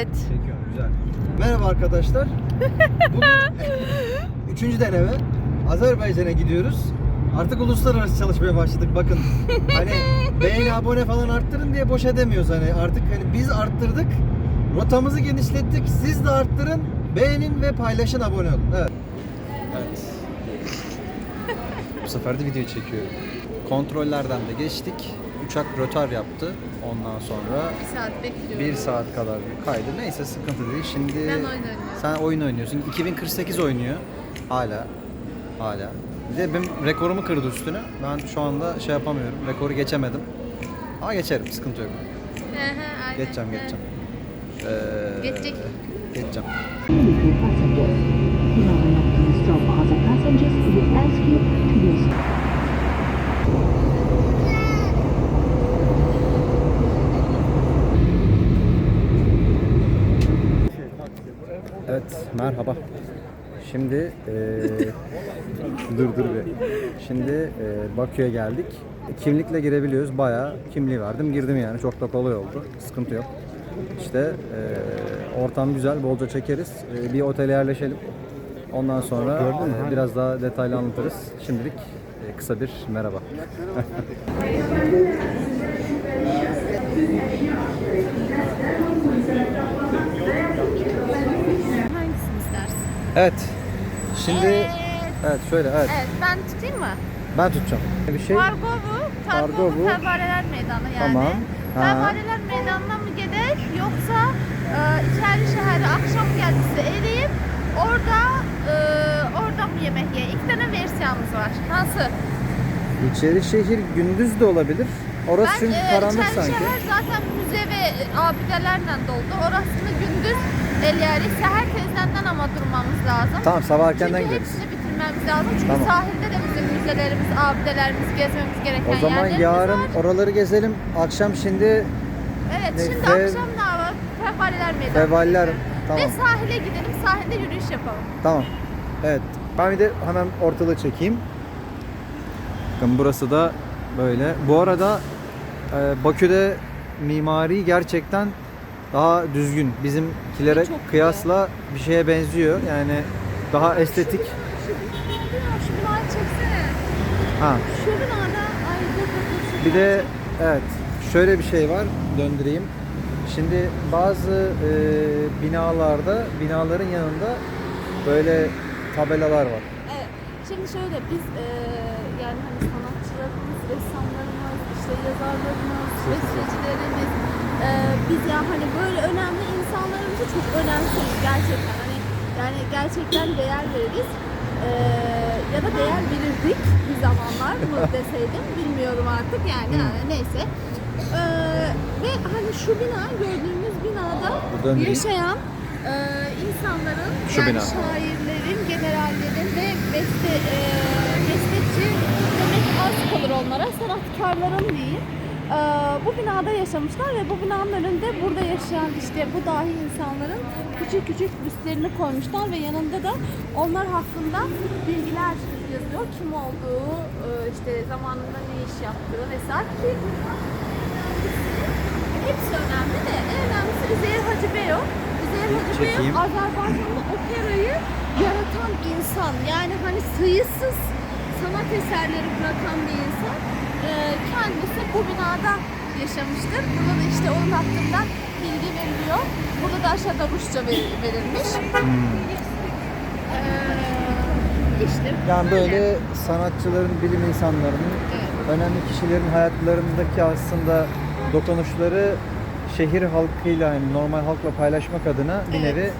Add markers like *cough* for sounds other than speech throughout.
Evet. Çekiyorum güzel. Merhaba arkadaşlar. *laughs* Bugün üçüncü deneme. Azerbaycan'a gidiyoruz. Artık uluslararası çalışmaya başladık. Bakın hani beğeni abone falan arttırın diye boş edemiyoruz hani. Artık hani biz arttırdık. Rotamızı genişlettik. Siz de arttırın. Beğenin ve paylaşın abone olun. Evet. Evet. Bu sefer de video çekiyorum. Kontrollerden de geçtik. Uçak rötar yaptı. Ondan sonra Bir saat bekliyorum. bir saat kadar bir kaydı. Neyse sıkıntı değil. Şimdi Ben oyun oynuyorum. sen oyun oynuyorsun. 2048 oynuyor. Hala. Hala. Bir de benim rekorumu kırdı üstüne. Ben şu anda şey yapamıyorum. Rekoru geçemedim. Ama geçerim. Sıkıntı yok. Hı, aynen. Geçeceğim, geçeceğim. Ee, Geçecek. Geçeceğim. Passengers. To passengers ask you to use Evet, merhaba. Şimdi eee dur dur bir. Şimdi eee Bakü'ye geldik. Kimlikle girebiliyoruz. Bayağı kimliği verdim, girdim yani. Çok da kolay oldu. Sıkıntı yok. İşte eee, ortam güzel, bolca çekeriz. Eee, bir otele yerleşelim. Ondan sonra eee, biraz daha detaylı anlatırız. Şimdilik eee, kısa bir merhaba. *laughs* Evet. Şimdi Evet. şöyle evet. Evet ben tutayım mı? Ben tutacağım. Bir şey Kargo bu. Kargo Kargo bu. Fervareler Meydanı yani. Tamam. Ha. Fervareler Meydanı'na mı gider yoksa e, içeri şehri akşam geldisi eriyip orada e, orada mı yemek ye? İki tane versiyonumuz var. Nasıl? İçeri şehir gündüz de olabilir. Orası çünkü e, karanlık sanki. şehir zaten müze ve abidelerle doldu. Orasını gündüz eleyeriz. Seher tezlenden ama durmamız lazım. Tamam sabah erkenden Çünkü gideriz. hepsini bitirmemiz lazım. Çünkü Tamam. sahilde de bizim müzelerimiz, abidelerimiz, gezmemiz gereken O zaman yerlerimiz yarın var. oraları gezelim. Akşam şimdi Evet, Ne- şimdi Fev- akşam ne var? Fevvaleler meydanı. Fevaller. Tamam. Ve sahile gidelim, sahilde yürüyüş yapalım. Tamam. Evet. Ben bir de hemen ortalığı çekeyim. Bakın burası da böyle. Bu arada e, Bakü'de mimari gerçekten daha düzgün. Bizimkilere Çok kıyasla bir şeye benziyor. Yani daha estetik. Şu binayı çeksene. Ha. Şu binada, Bir de evet şöyle bir şey var döndüreyim. Şimdi bazı e, binalarda binaların yanında böyle tabelalar var. Evet. Şimdi şöyle biz eee yani hani sanatçılarımız, ressamlarımız, işte yazarlarımız, *laughs* bestecilerimiz eee biz ya hani böyle önemli insanlarımızı çok önemsiyoruz gerçekten. Hani yani gerçekten değer veririz. Eee ya da değer verirdik bir zamanlar mı *laughs* deseydim bilmiyorum artık yani, yani neyse. Eee ve hani şu bina gördüğümüz binada Buradan yaşayan eee insanların Şu yani bina. şairlerin, generallerin ve beste, e, besteci demek az kalır onlara, sanatkarların diyeyim. E, bu binada yaşamışlar ve bu binanın önünde burada yaşayan işte bu dahi insanların küçük küçük büstlerini koymuşlar ve yanında da onlar hakkında bilgiler yazıyor. Kim olduğu, e, işte zamanında ne iş yaptığı vesaire. Ki Hepsi önemli de en önemlisi Üzeyir Hacı Beyo. Üzeyir Hacı Beyo Çekeyim. Azerbaycan'da operayı yaratan insan. Yani hani sayısız sanat eserleri bırakan bir insan. Ee, kendisi bu binada yaşamıştır. Burada da işte onun hakkında bilgi veriliyor. Burada da aşağıda Rusça ver- verilmiş. Ee, işte Yani böyle sanatçıların, bilim insanlarının, Evet. önemli kişilerin hayatlarındaki aslında dokunuşları şehir halkıyla yani normal halkla paylaşmak adına bir Evet. nevi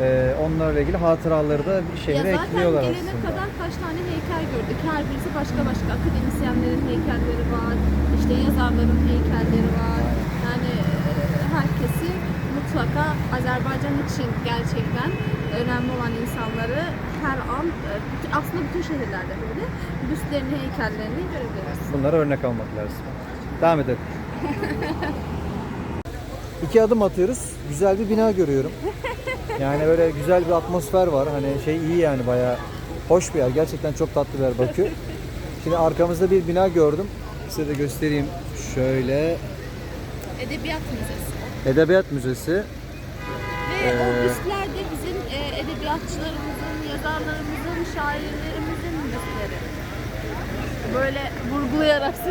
e, onlarla ilgili hatıraları da bir Ya şehre zaten ekliyorlar gelene aslında. kadar kaç tane heykel gördük. Her birisi başka başka. Akademisyenlerin heykelleri var. işte yazarların heykelleri var. Yani e, herkesi mutlaka Azerbaycan için gerçekten önemli olan insanları her an e, aslında bütün şehirlerde böyle büstlerini, heykellerini görebiliriz. Bunlara örnek almak lazım. Devam edelim. *laughs* İki adım atıyoruz. Güzel bir bina görüyorum. Yani böyle güzel bir atmosfer var. Hani şey iyi yani bayağı hoş bir yer. Gerçekten çok tatlı bir yer Bakü. Şimdi arkamızda bir bina gördüm. Size de göstereyim. Şöyle Edebiyat Müzesi. Edebiyat Müzesi. Ve o Ee, büstler de bizim e, edebiyatçılarımızın, yazarlarımızın, şairlerimizin büstleri. Böyle vurgulayarak. *laughs*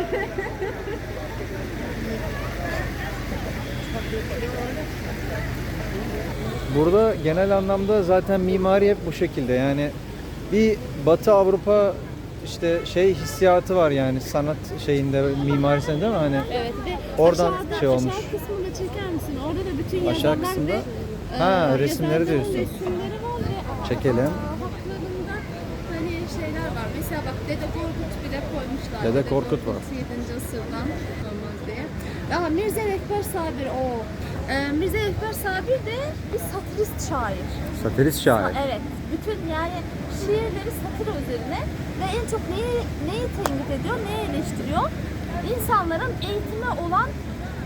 Burada genel anlamda zaten mimari hep bu şekilde yani bir Batı Avrupa işte şey hissiyatı var yani sanat şeyinde mimarisinde değil mi hani Evet ve Oradan aşağıda, şey olmuş. Aşağı kısmını çeker misin? Orada da bütün Aşağı kısımda? ve Ha, e, resimleri diyorsun. Resimleri var ve Çekelim. haklarında hani şeyler var. Mesela bak Dede Korkut bile koymuşlar. Dede Korkut var. 7. asırdan. Aa, Mirza Ekber Sabir o. Ee, Mirza Ekber Sabir de bir satirist şair. satirist şair. Evet. Bütün yani şiirleri satır üzerine ve en çok neyi, neyi tenkit ediyor, neyi eleştiriyor? İnsanların eğitime olan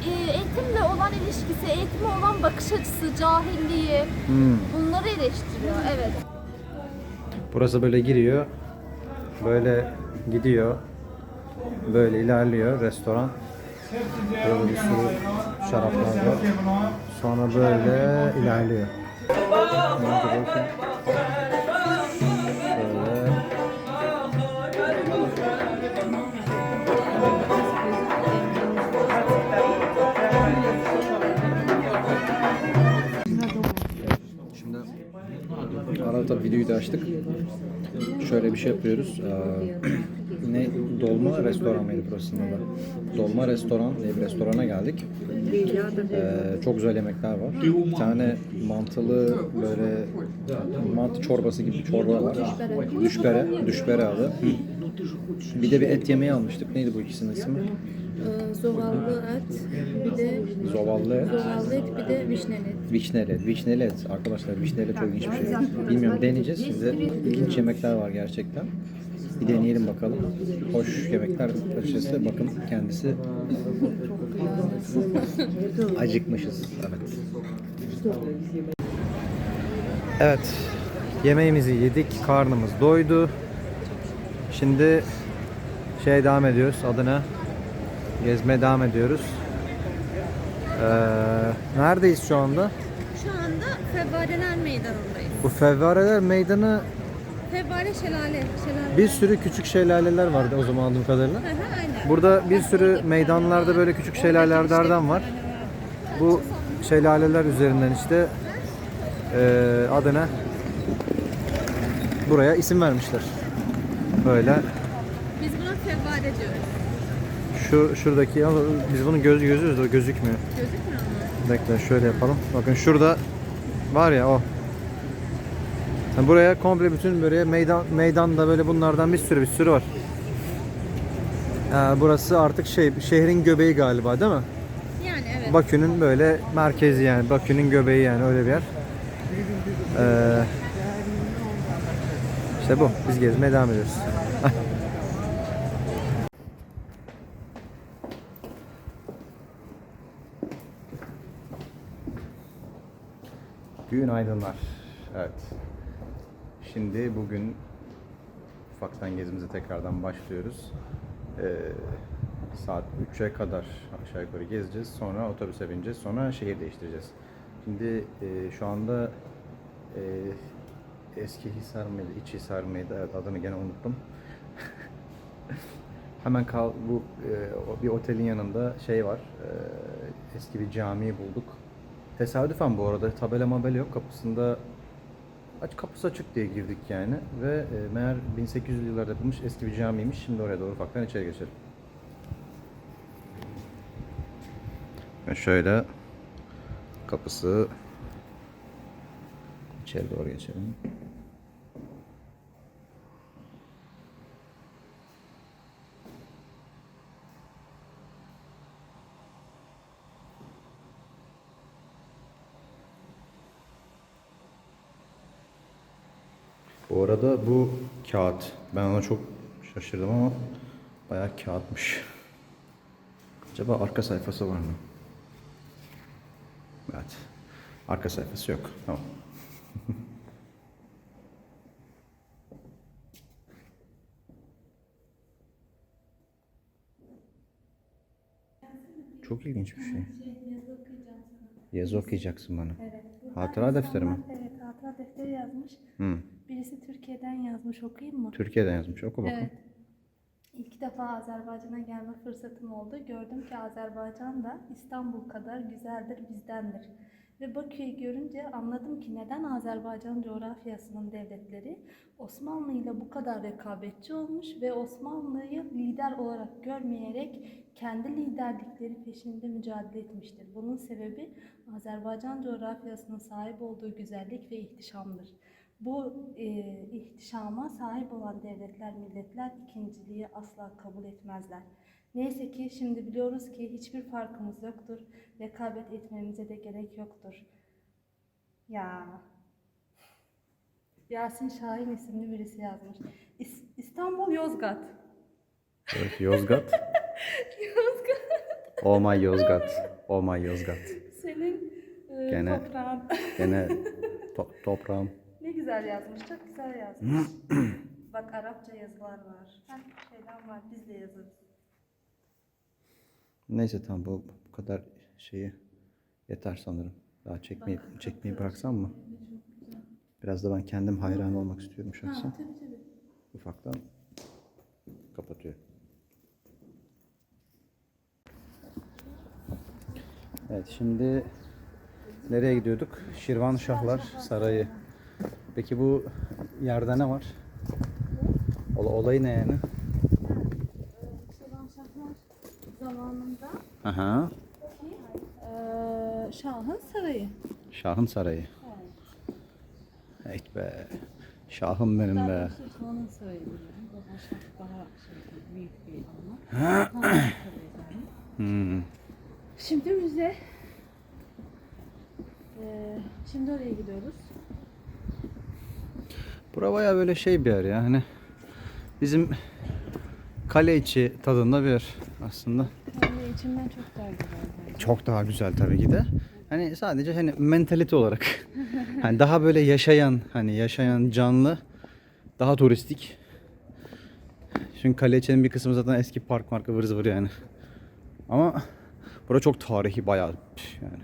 e, eğitimle olan ilişkisi, eğitime olan bakış açısı, cahilliği Hmm. bunları eleştiriyor. Evet. Burası böyle giriyor. Böyle gidiyor. Böyle ilerliyor restoran. Böyle bir sürü şaraplar var. Sonra böyle ilerliyor. Böyle. Şimdi arada videoyu da açtık. Şöyle bir şey yapıyoruz. Ee, ne dolma restoran mıydı burasının adı? Dolma restoran diye bir restorana geldik. Ee, çok güzel yemekler var. Bir tane mantılı böyle mantı çorbası gibi bir çorba var. Düşbere. Düşbere adı. Bir de bir et yemeği almıştık. Neydi bu ikisinin ismi? Ee, Zovallı et, bir de Zovallı et. zovallı et, bir de vişneli et. Vişneli et. Vişneli et. Arkadaşlar vişneli çok ilginç bir şey. Bilmiyorum deneyeceğiz. Size ilginç yemekler var gerçekten. Bir deneyelim bakalım. Hoş yemekler açıkçası. Bakın kendisi acıkmışız. Evet. Evet. Yemeğimizi yedik. Karnımız doydu. Şimdi şey devam ediyoruz. Adına gezmeye devam ediyoruz. Ee, neredeyiz şu anda? Şu anda Fevvaleler Meydanı'ndayız. Bu Fevvareler Meydanı Fevvale şelale. şelale. bir sürü küçük şelaleler vardı o zaman anladığım kadarıyla. Hı hı, aynen. Burada bir sürü meydanlarda böyle küçük şelalelerden var. Bu şelaleler üzerinden işte eee adına buraya isim vermişler. Böyle Biz buna fevvale diyoruz. şu şuradaki ama biz bunun göz gözüyoruz o gözükmüyor. Gözükmüyor mu? Bekle şöyle yapalım. Bakın şurada var ya o. Yani buraya komple bütün böyle meydan meydanda böyle bunlardan bir sürü bir sürü var. Ee, burası artık şey şehrin göbeği galiba değil mi? Yani evet. Bakü'nün böyle merkezi yani Bakü'nün göbeği yani öyle bir yer. Ee, işte bu. Biz gezmeye devam ediyoruz. *laughs* Günaydınlar. Evet. Şimdi bugün ufaktan gezimize tekrardan başlıyoruz. Ee, saat 3'e kadar aşağı yukarı gezeceğiz. Sonra otobüse bineceğiz. Sonra şehir değiştireceğiz. Şimdi e, şu anda e, eski Hisar mıydı, İç Hisar mıydı? Evet, adını gene unuttum. *laughs* Hemen kal bu e, bir otelin yanında şey var. e, eski bir camiyi bulduk. Tesadüfen bu arada tabela mabela yok kapısında aç kapısı açık diye girdik yani ve e, meğer 1800'lü yıllarda yapılmış eski bir camiymiş. Şimdi oraya doğru ufaktan içeri geçelim. Ve şöyle kapısı içeri doğru geçelim. Bu arada bu kağıt. Ben ona çok şaşırdım ama bayağı kağıtmış. Acaba arka sayfası var mı? Evet. Arka sayfası yok. Tamam. *laughs* Çok ilginç bir şey. Yazı okuyacaksın bana. Hatıra defteri mi? Evet hatıra defteri yazmış. Hı. Yazmış okuyayım mı? Türkiye'den yazmış. Oku bakalım. Evet. İlk defa Azerbaycan'a gelme fırsatım oldu. Gördüm ki Azerbaycan da İstanbul kadar güzeldir, bizdendir. Ve Bakü'yü görünce anladım ki neden Azerbaycan coğrafyasının devletleri Osmanlı ile bu kadar rekabetçi olmuş ve Osmanlı'yı lider olarak görmeyerek kendi liderlikleri peşinde mücadele etmiştir. Bunun sebebi Azerbaycan coğrafyasının sahip olduğu güzellik ve ihtişamdır. Bu e, ihtişama sahip olan devletler, milletler ikinciliği asla kabul etmezler. Neyse ki şimdi biliyoruz ki hiçbir farkımız yoktur. Rekabet etmemize de gerek yoktur. Ya. Yasin Şahin isimli birisi yazmış. İs- İstanbul Yozgat. Evet, Yozgat. *laughs* Yozgat. Oh my Yozgat. Oh my Yozgat. Senin e, Gene- toprağın. Gene *laughs* to- toprağım. Güzel yazmış, çok güzel yazmış. *clears throat* Bak Arapça yazılar var. Her şeyden var, biz de yazarız. Neyse tamam bu, bu kadar şeyi yeter sanırım. Daha çekmeyi, çekmeyi bıraksam mı? Biraz da ben kendim hayran olmak istiyorum şahsen. Ha, tabii tabii. Ufaktan kapatıyorum. Evet şimdi nereye gidiyorduk? Şirvanşahlar Sarayı. Peki bu yerde ne var? Ola- olayı ne yani? Zamanında Aha. eee Şah'ın sarayı. Şahın Sarayı. Evet be. Şahım benim be. Sultanın sarayı yani. Baba Şah daha şey, büyük bir ama. Sultanın *clears throat* sarayı yani. Hmm. Şimdi müze. Eee, şimdi oraya gidiyoruz. Bura baya böyle şey bir yer ya. Hani bizim kale içi tadında bir yer aslında. Kendi içimden çok daha güzel bence. Çok daha güzel tabii ki de. Hani sadece hani mentalite olarak. *laughs* hani daha böyle yaşayan, hani yaşayan canlı, daha turistik. Çünkü kale içinin bir kısmı zaten eski park marka vır zıvır yani. Ama bura çok tarihi bayağı yani.